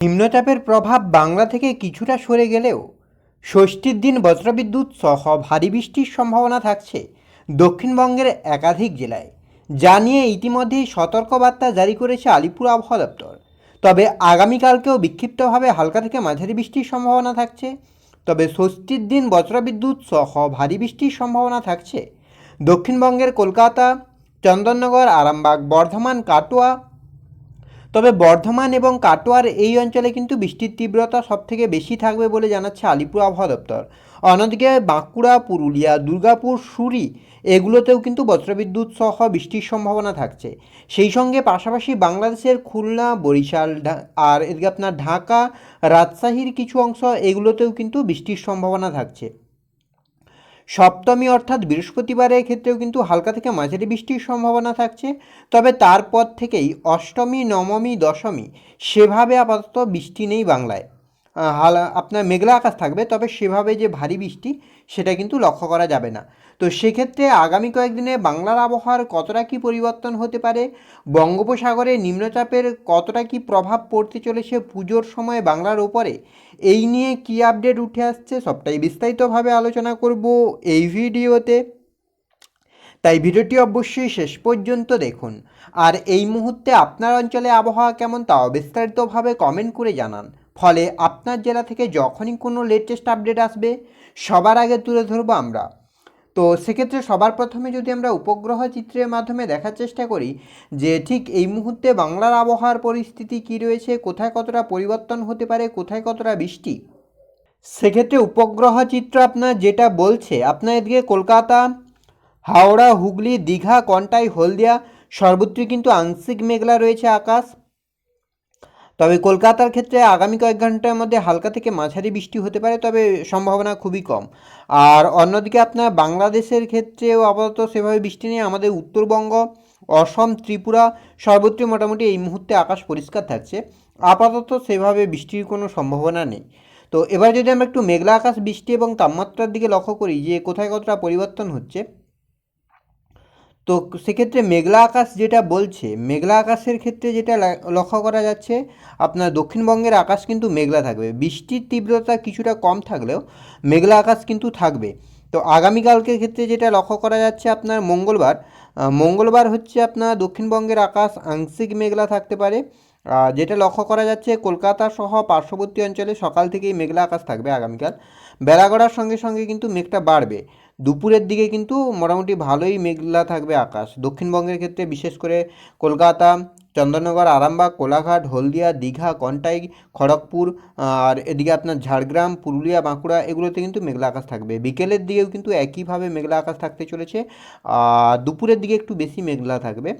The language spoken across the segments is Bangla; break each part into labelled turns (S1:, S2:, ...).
S1: নিম্নচাপের প্রভাব বাংলা থেকে কিছুটা সরে গেলেও ষষ্ঠীর দিন বজ্রবিদ্যুৎ সহ ভারী বৃষ্টির সম্ভাবনা থাকছে দক্ষিণবঙ্গের একাধিক জেলায়, যা নিয়ে ইতিমধ্যেই সতর্কবার্তা জারি করেছে আলিপুর আবহাওয়া দপ্তর। তবে আগামীকালকেও বিক্ষিপ্তভাবে হালকা থেকে মাঝারি বৃষ্টির সম্ভাবনা থাকছে। তবে ষষ্ঠীর দিন বজ্রবিদ্যুৎ সহ ভারী বৃষ্টির সম্ভাবনা থাকছে। দক্ষিণবঙ্গের কলকাতা, চন্দননগর, আরামবাগ, বর্ধমান, কাটোয়া তবে বর্ধমান এবং কাটোয়ার এই অঞ্চলে কিন্তু বৃষ্টির তীব্রতা সবথেকে বেশি থাকবে বলে জানাচ্ছে আলিপুর আবহাওয়া দপ্তর। অন্যদিকে বাঁকুড়া, পুরুলিয়া, দুর্গাপুর, সুরি এগুলোতেও কিন্তু বজ্রবিদ্যুৎ সহ বৃষ্টির সম্ভাবনা থাকছে। সেই সঙ্গে পাশাপাশি বাংলাদেশের খুলনা, বরিশাল আর এদিকে আপনার ঢাকা, রাজশাহীর কিছু অংশ এগুলোতেও কিন্তু বৃষ্টির সম্ভাবনা থাকছে। সপ্তমী অর্থাৎ বৃহস্পতিবারের ক্ষেত্রেও কিন্তু হালকা থেকে মাঝারি বৃষ্টির সম্ভাবনা থাকছে। তবে তারপর থেকেই অষ্টমী, নবমী, দশমী, সেভাবে আপাতত বৃষ্টি নেই বাংলায়। হাল, আপনার মেঘলা আকাশ থাকবে, তবে সেভাবে যে ভারী বৃষ্টি, সেটা কিন্তু লক্ষ্য করা যাবে না। তো সেক্ষেত্রে আগামী কয়েকদিনে বাংলার আবহাওয়ার কতটা কি পরিবর্তন হতে পারে, বঙ্গোপসাগরে নিম্নচাপের কতটা কি প্রভাব পড়তে চলেছে পুজোর সময় বাংলার ওপরে, এই নিয়ে কি আপডেট উঠে আসছে সবটাই বিস্তারিতভাবে আলোচনা করব এই ভিডিওতে। তাই ভিডিওটি অবশ্যই শেষ পর্যন্ত দেখুন। আর এই মুহূর্তে আপনার অঞ্চলে আবহাওয়া কেমন, তাও বিস্তারিতভাবে কমেন্ট করে জানান। ফলে আপনার জেলা থেকে যখনই কোনো লেটেস্ট আপডেট আসবে, সবার আগে তুলে ধরবো আমরা। তো সেক্ষেত্রে সবার প্রথমে যদি আমরা উপগ্রহ চিত্রের মাধ্যমে দেখার চেষ্টা করি যে ঠিক এই মুহূর্তে বাংলার আবহাওয়ার পরিস্থিতি কী রয়েছে, কোথায় কতটা পরিবর্তন হতে পারে, কোথায় কতটা বৃষ্টি। সেক্ষেত্রে উপগ্রহ চিত্র আপনার যেটা বলছে, আপনার এদিকে কলকাতা, হাওড়া, হুগলি, দীঘা, কন্টাই, হলদিয়া, সর্বত্রই কিন্তু আংশিক মেঘলা রয়েছে আকাশ। তবে কলকাতার ক্ষেত্রে আগামী কয়েক ঘণ্টার মধ্যে হালকা থেকে মাঝারি বৃষ্টি হতে পারে, তবে সম্ভাবনা খুবই কম। আর অন্যদিকে আপনার বাংলাদেশের ক্ষেত্রেও আপাতত সেভাবে বৃষ্টি নেই। আমাদের উত্তরবঙ্গ, অসম, ত্রিপুরা সর্বত্রই মোটামুটি এই মুহূর্তে আকাশ পরিষ্কার থাকছে। আপাতত সেভাবে বৃষ্টির কোনো সম্ভাবনা নেই। তো এবার যদি আমরা একটু মেঘলা আকাশ, বৃষ্টি এবং তাপমাত্রার দিকে লক্ষ্য করি যে কোথায় কতটা পরিবর্তন হচ্ছে তো সেক্ষেত্রে মেঘলা আকাশ যেটা বলছে, মেঘলা আকাশের ক্ষেত্রে যেটা লক্ষ্য করা যাচ্ছে, আপনার দক্ষিণবঙ্গের আকাশ কিন্তু মেঘলা থাকবে। বৃষ্টির তীব্রতা কিছুটা কম থাকলেও মেঘলা আকাশ কিন্তু থাকবে। তো আগামীকালকের ক্ষেত্রে যেটা লক্ষ্য করা যাচ্ছে আপনার মঙ্গলবার মঙ্গলবার হচ্ছে আপনার দক্ষিণবঙ্গের আকাশ আংশিক মেঘলা থাকতে পারে। যেটা লক্ষ্য করা যাচ্ছে, কলকাতা সহ পার্শ্ববর্তী অঞ্চলে সকাল থেকেই মেঘলা আকাশ থাকবে আগামীকাল। বেলা গড়ার সঙ্গে সঙ্গে কিন্তু মেঘটা বাড়বে। দুপুরের দিকে কিন্তু মোটামুটি ভালোই মেঘলা থাকবে আকাশ। দক্ষিণবঙ্গের ক্ষেত্রে বিশেষ করে কলকাতা, চন্দননগর, আরামবাগ, কোলাঘাট, হলদিয়া, দীঘা, কন্টাই, খড়গপুর আর এদিকে আপনার ঝাড়গ্রাম, পুরুলিয়া, বাঁকুড়া, এগুলোতে কিন্তু মেঘলা আকাশ থাকবে। বিকেলের দিকেও কিন্তু একইভাবে মেঘলা আকাশ থাকতে চলেছে। আর দুপুরের দিকে একটু বেশি মেঘলা থাকবে।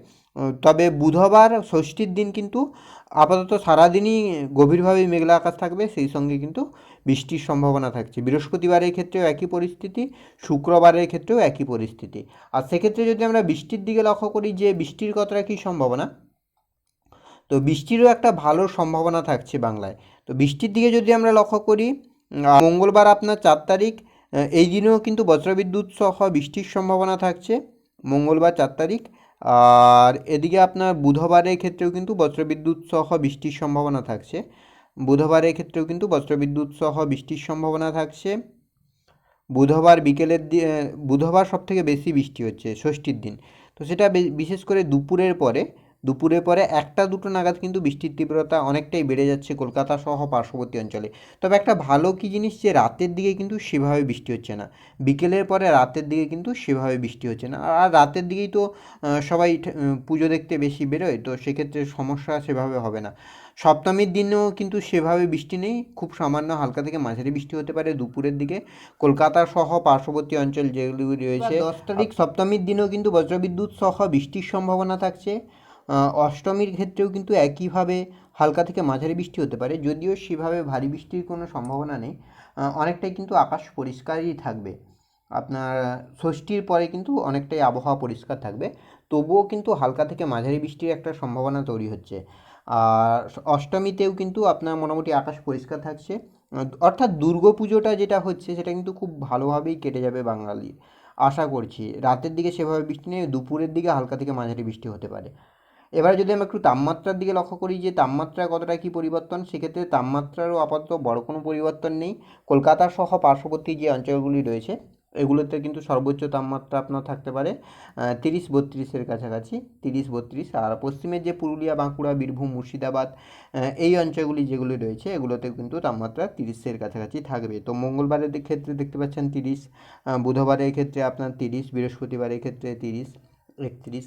S1: তবে বুধবার ষষ্ঠীর দিন কিন্তু আপাতত সারাদিনই গভীরভাবে মেঘলা আকাশ থাকবে, সেই সঙ্গে কিন্তু বৃষ্টির সম্ভাবনা থাকছে। বৃহস্পতিবারের ক্ষেত্রেও একই পরিস্থিতি, শুক্রবারের ক্ষেত্রেও একই পরিস্থিতি। আর সেক্ষেত্রে যদি আমরা বৃষ্টির দিকে লক্ষ্য করি যে বৃষ্টির কতটা কী সম্ভাবনা? তো বৃষ্টিরও একটা ভালো সম্ভাবনা থাকছে বাংলায়। তো বৃষ্টির দিকে যদি আমরা লক্ষ্য করি মঙ্গলবার আপনার চার তারিখ এই দিনেও কিন্তু বজ্রবিদ্যুৎ সহ বৃষ্টির সম্ভাবনা থাকছে। মঙ্গলবার চার তারিখ আর এদিকে আপনার বুধবারের ক্ষেত্রেও কিন্তু বজ্রবিদ্যুৎ সহ বৃষ্টির সম্ভাবনা থাকছে। বুধবারের ক্ষেত্রেও কিন্তু বজ্রবিদ্যুৎ সহ বৃষ্টির সম্ভাবনা থাকছে। বুধবার বিকেলের বুধবার সবথেকে বেশি বৃষ্টি হচ্ছে ষষ্ঠীর দিন। তো সেটা বিশেষ করে দুপুরের পরে দুপুরের পরে একটা দুটো নাগাদ কিন্তু বৃষ্টির তীব্রতা অনেকটাই বেড়ে যাচ্ছে কলকাতা সহ পার্শ্ববর্তী অঞ্চলে। তবে একটা ভালো কী জিনিস যে রাতের দিকে কিন্তু সেভাবে বৃষ্টি হচ্ছে না। বিকেলের পরে রাতের দিকে কিন্তু সেভাবে বৃষ্টি হচ্ছে না। আর রাতের দিকেই তো সবাই পুজো দেখতে বেশি বেরোয় তো সেক্ষেত্রে সমস্যা সেভাবে হবে না। সপ্তমীর দিনেও কিন্তু সেভাবে বৃষ্টি নেই খুব সামান্য হালকা থেকে মাঝারি বৃষ্টি হতে পারে দুপুরের দিকে। কলকাতা সহ পার্শ্ববর্তী অঞ্চল যেগুলি রয়েছে দশ তারিখ। সপ্তমীর দিনেও কিন্তু বজ্রবিদ্যুৎ সহ বৃষ্টির সম্ভাবনা থাকছে। অষ্টমীর ক্ষেত্রেও কিন্তু একইভাবে হালকা থেকে মাঝারি বৃষ্টি হতে পারে, যদিও সেভাবে ভারী বৃষ্টির কোনো সম্ভাবনা নেই। অনেকটাই কিন্তু আকাশ পরিষ্কারই থাকবে। আপনার ষষ্ঠীর পরে কিন্তু অনেকটাই আবহাওয়া পরিষ্কার থাকবে। তবুও কিন্তু হালকা থেকে মাঝারি বৃষ্টির একটা সম্ভাবনা তৈরি হচ্ছে। আর অষ্টমীতেও কিন্তু আপনার মোটামুটি আকাশ পরিষ্কার থাকছে। অর্থাৎ দুর্গা পুজোটা যেটা হচ্ছে, সেটা কিন্তু খুব ভালোভাবেই কেটে যাবে বাঙালির। আশা করছি। রাতের দিকে সেভাবে বৃষ্টি নেই, দুপুরের দিকে হালকা থেকে মাঝারি বৃষ্টি হতে পারে। এবার যদি আমরা একটু তাপমাত্রার দিকে লক্ষ্য করি যে তাপমাত্রা কতটা কী পরিবর্তন, সেক্ষেত্রে তাপমাত্রারও আপাতত বড় কোনো পরিবর্তন নেই। কলকাতা সহ পার্শ্ববর্তী যে অঞ্চলগুলি রয়েছে, এগুলোতে কিন্তু সর্বোচ্চ তাপমাত্রা আপনার থাকতে পারে তিরিশ বত্রিশের কাছাকাছি, তিরিশ বত্রিশ। আর পশ্চিমের যে পুরুলিয়া, বাঁকুড়া, বীরভূম, মুর্শিদাবাদ এই অঞ্চলগুলি যেগুলি রয়েছে এগুলোতে কিন্তু তাপমাত্রা তিরিশের কাছাকাছি থাকবে। তো মঙ্গলবারের ক্ষেত্রে দেখতে পাচ্ছেন তিরিশ বুধবারের ক্ষেত্রে আপনার তিরিশ, বৃহস্পতিবারের ক্ষেত্রে তিরিশ, একত্রিশ।